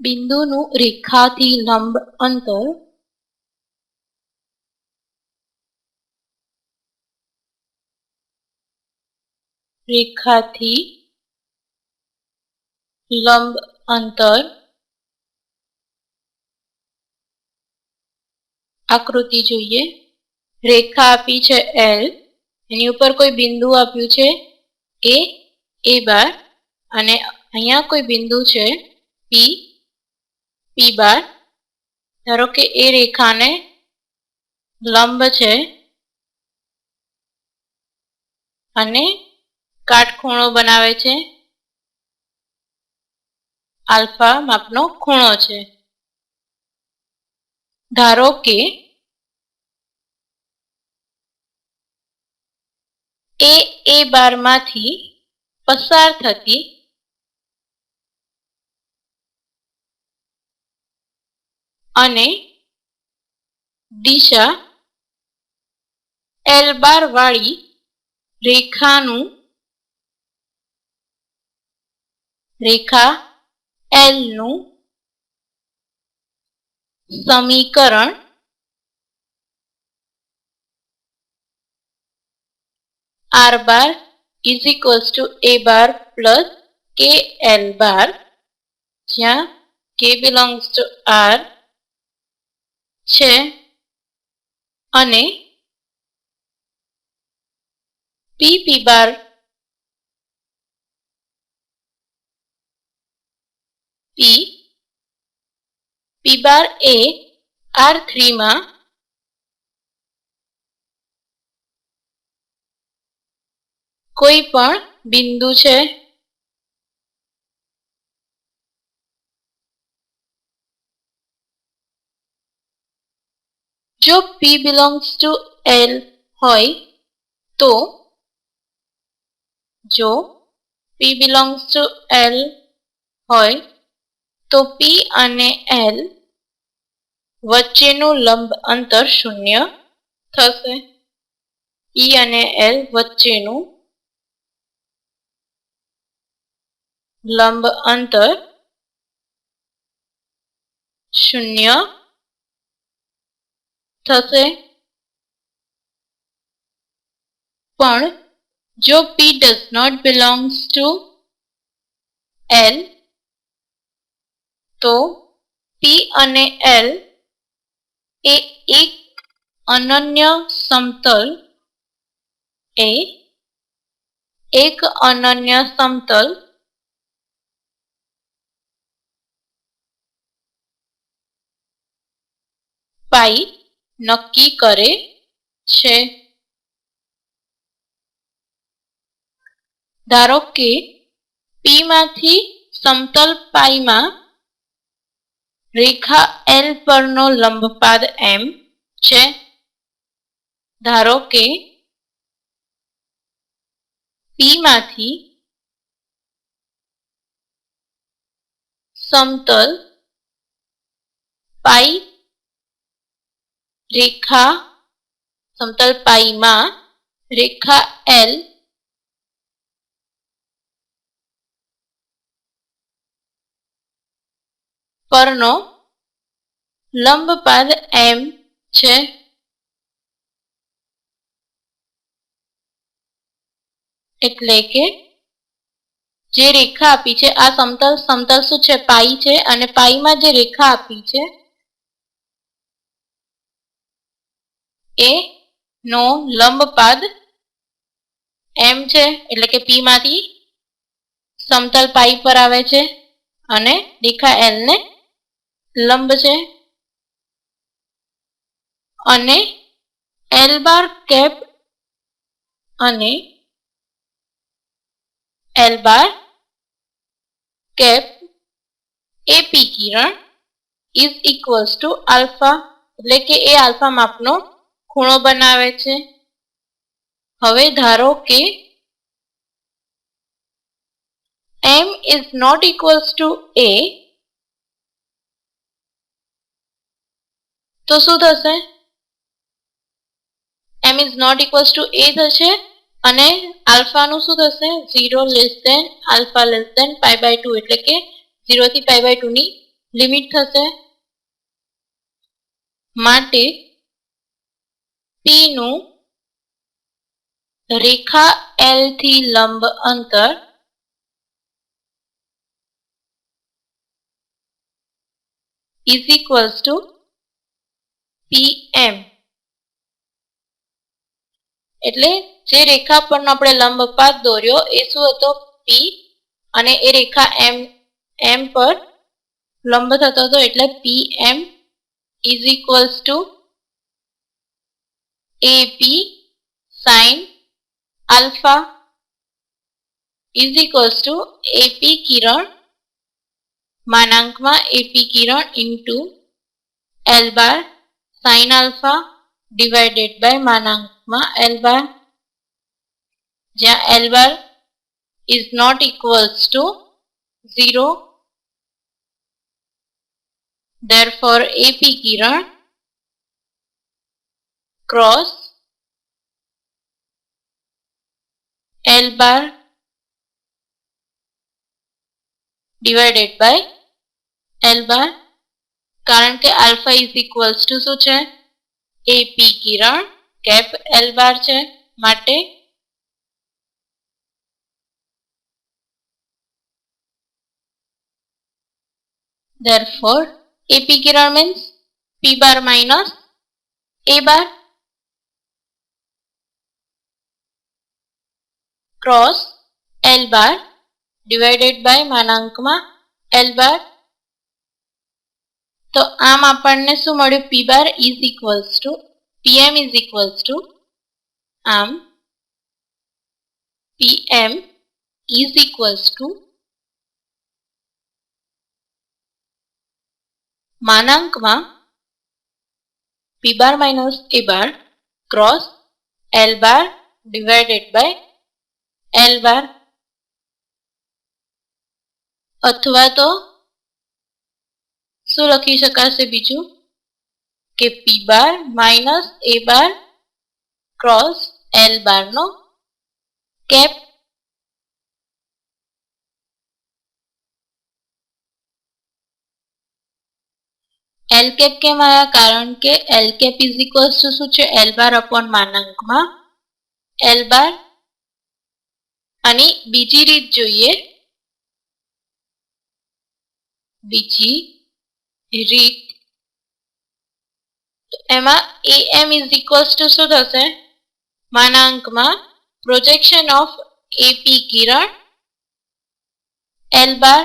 બિંદુનું રેખાથી લંબ અંતર રેખાથી લંબ અંતર આકૃતિ જોઈએ. રેખા આપી છે એલ એની ઉપર કોઈ બિંદુ આપ્યું છે એ એ બાર. અને અહીંયા કોઈ બિંદુ છે પી પી બાર. ધારો કે એ રેખાને લંબ છે અને કાટખૂણો બનાવે છે. આલ્ફા માપનો ખૂણો છે. ધારો કે એ એ બારમાંથી પસાર થતી અને દિશા એલ વાળી રેખાનું રેખા એલનું સમીકરણ R bar is equals to A bar plus K L bar. જ્યાં કે બિલોંગ્સ ટુ આર છે અને પી પી બાર પી પી બાર એ આર થ્રીમાં કોઈ પણ બિંદુ છે. જો P belongs to L હોય તો જો P belongs to L હોય તો P અને L વચ્ચેનું લંબ અંતર શૂન્ય થશે. P અને L વચ્ચેનું લંબ અંતર શૂન્ય થશે. પણ, જો P does not belongs to L, તો P અને L એ એક અનન્ય સમતલ એ એક અનન્ય સમતલ પાઈ નક્કી કરે છે. ધારો કે પી માંથી સમતલ પાઈમાં રેખા એલ પરનો લંબપાદ એમ છે. ધારો કે પી માંથી સમતલ પાઈ રેખા સમતલ પાઈમાં રેખા એલ પરનો લંબ પાદ એમ છે. એટલે કે જે રેખા આપી છે, આ સમતલ સમતલ શું છે? પાઈ છે અને પાઈમાં જે રેખા આપી છે એ નો લંબપાદ એમ છે, એટલે કે પી માંથી સમતલ પાઈ પર આવે છે અને રેખા એલ ને લંબ છે. અને એલ બાર કેપ અને એલ બાર કેપ એપી કિરણ ઇઝ ઇક્વલ્સ ટુ આલ્ફા એટલે કે એ આલ્ફા માપનો ખૂણો બનાવે છે. હવે ધારો કે m is not equals to a, તો શું થશે? m is not equals to a થશે અને આલ્ફાનું શું થશે? Zero less than alpha less than pi by two એટલે કે ઝીરોથી પાઈ બાય ટુ ની લિમિટ થશે. માટે પી નું રેખા એલથી લંબ અંતર is equals to pm એટલે જે રેખા પરનો આપણે લંબપાત દોર્યો, એ શું હતો? પી અને એ રેખા એમ એમ પર લંબ થતો હતો, એટલે P M is equals to AP alpha is equals to AP કિરણ માનાંકમાં AP Kiran into L bar sine alpha divided by માનાંકમાં L bar જ્યાં L bar is not equals to zero therefore AP કિરણ cross L bar divided by L bar કારણ કે alpha is equals to શું છે AP કિરણ cap L બાર છે માટે therefore AP કિરણ means P bar minus A bar cross L bar divided by માનાંકમાં L bar તો આમ આપણને શું મળ્યું P bar is equals to PM is equals to આમ PM is equals to માનાંકમાં P bar minus A bar cross L bar divided by L bar અથવા તો શું લખી શકાશે બીજું? કે P bar minus A bar cross L બારનો cap L cap કેમ આવ્યા કારણ કે L cap is equals to શું છે? એલ બાર અપોન માનાંકમાં એલ બાર અને બીજી રીત જોઈએ. બીજી રીત. એમાં A M is equals to શું થશે? માનાંકમાં projection of AP Kiran L bar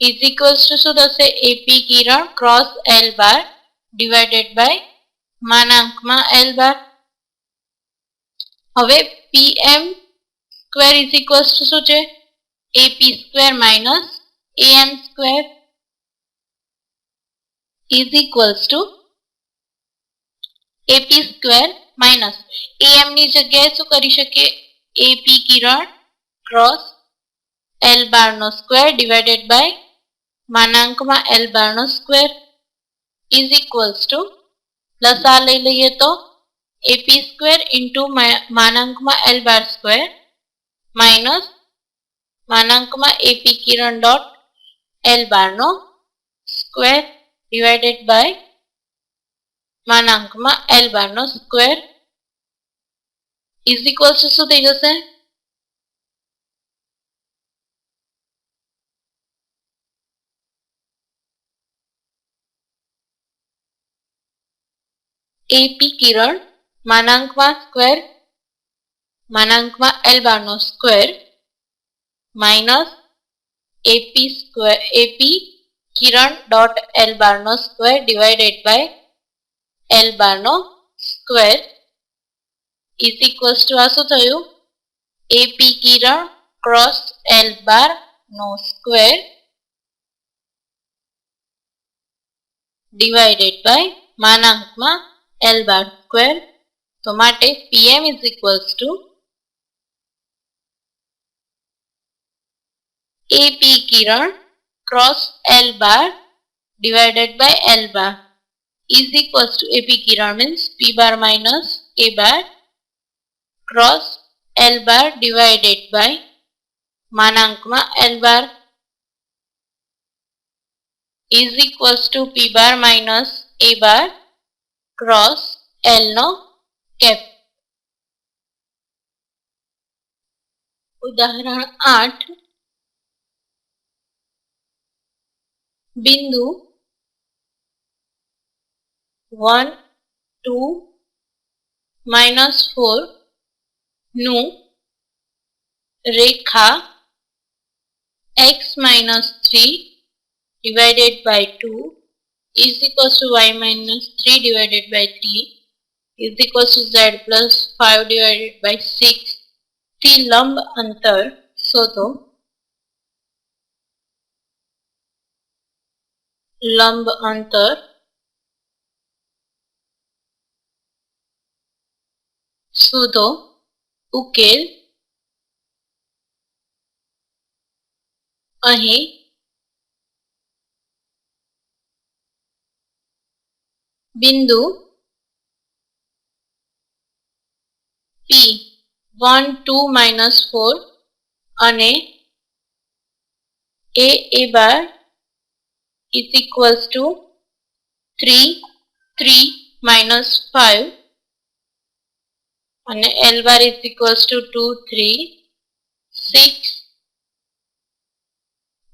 is equals to શું થશે? AP Kiran cross L bar divided by માનાંકમાં L bar હવે PM square is equals to શું છે? AP square minus AM square is equals to AP square minus એએમની જગ્યાએ શું કરી શકીએ? AP કિરણ ક્રોસ એલ બાર નો સ્ક્વેર ડિવાઇડેડ બાય માનાંકમાં એલ બારનો સ્ક્વેર ઇઝ ઇક્વલ્સ ટુ લસા લઈ લઈએ તો એપી સ્ક્વેર ઇન્ટુ માનાંકમાં એલ બાર સ્ક્વેર માઇનસ માનાંકમાં એપી કિરણ ડોટ એલ બારનો સ્ક્વેર ડિવાઇડેડ બાય માનાંકમાં એલ બારનો સ્ક્વેર ઇઝ ઇક્વલ્સ ટુ શું થઈ જશે? એપી કિરણ માનાંકમાં સ્ક્વેર માનાંકમાં એલ બારનો square minus AP square AP કિરણ ડોટ એલ બારનો સ્ક્વેર ડિવાઇડેડ બાય એલ બારનો સ્ક્વેર ઇઝ ઇક્વલ્સ ટુ આ શું થયું? AP Kiran cross L bar square divided by માનાંકમાં L bar square તો માટે PM is equals to AP કિરણ cross L bar divided by L bar is equals to AP કિરણ means P bar minus A bar cross L bar divided by માનાંકમાં L bar is equals to P bar minus A bar cross L નો cap ઉદાહરણ આઠ બિંદુ one two minus ફોરનું રેખા x minus 3 divided by 2 is equals to y minus 3 divided by 3 is equals to z plus 5 divided by 6 થી લંબ અંતર શોધો લંબ અંતર શોધો ઉકેલ અહીં બિંદુ P one two minus four અને A A bar is equals to three three minus five અને L bar is equals to two three six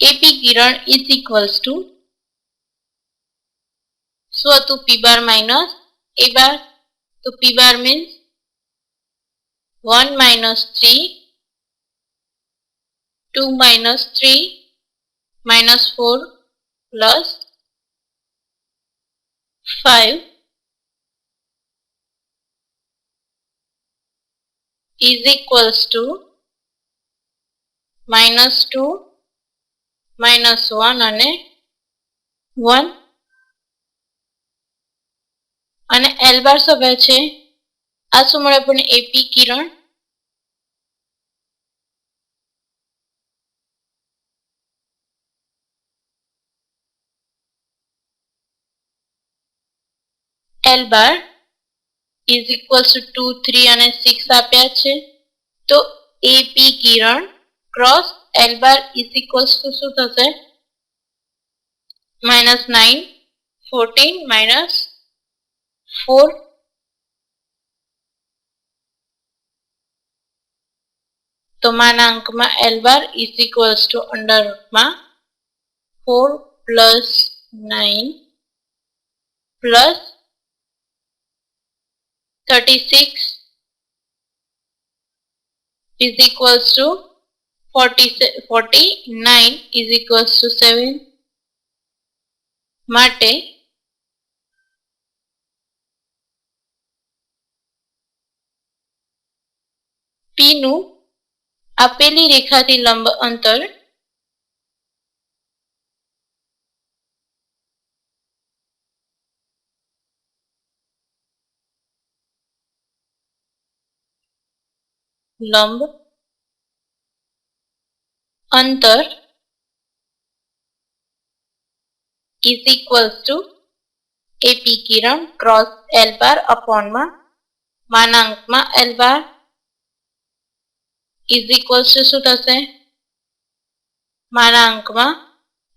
AP Kiran is equals to શું હતું? P bar minus A bar તો P bar means one minus three two minus three minus four plus five is equals to minus 2 minus 1 અને 1 અને L બાર સભ્ય છે? આ શું મળે આપણને? AP Kiran L bar is equals to two three અને સિક્સ આપ્યા છે. તો AP Kiran cross L bar is equals to શું થશે? Minus nine fourteen minus four તો માના અંકમાં L bar is equals to અંડરમાં four plus nine plus 36 is equals to 40, 49 is equals to 7 માટે P નું આપેલી રેખાથી લંબ અંતર લંબ અંતર is equals to AP કિરણ ક્રોસ L બાર અપોનમાં માનાંકમાં L bar is equals to શું થશે? માનાંકમાં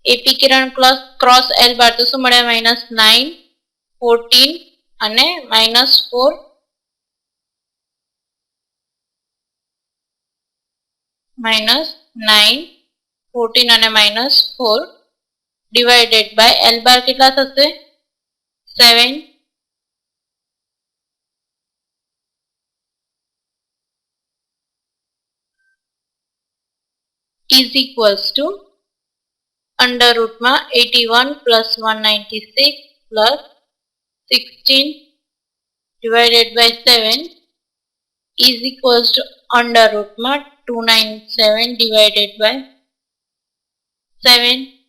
એપી કિરણ ક્લસ ક્રોસ એલ બાર તો શું મળે? માઇનસ નાઇન ફોર્ટીન અને minus four minus nine fourteen અને minus four divided by L bar કેટલા થશે seven is equals to under root માં 81 plus 196 plus 16 divided by 7 is equals to under root માં 297 divided by 7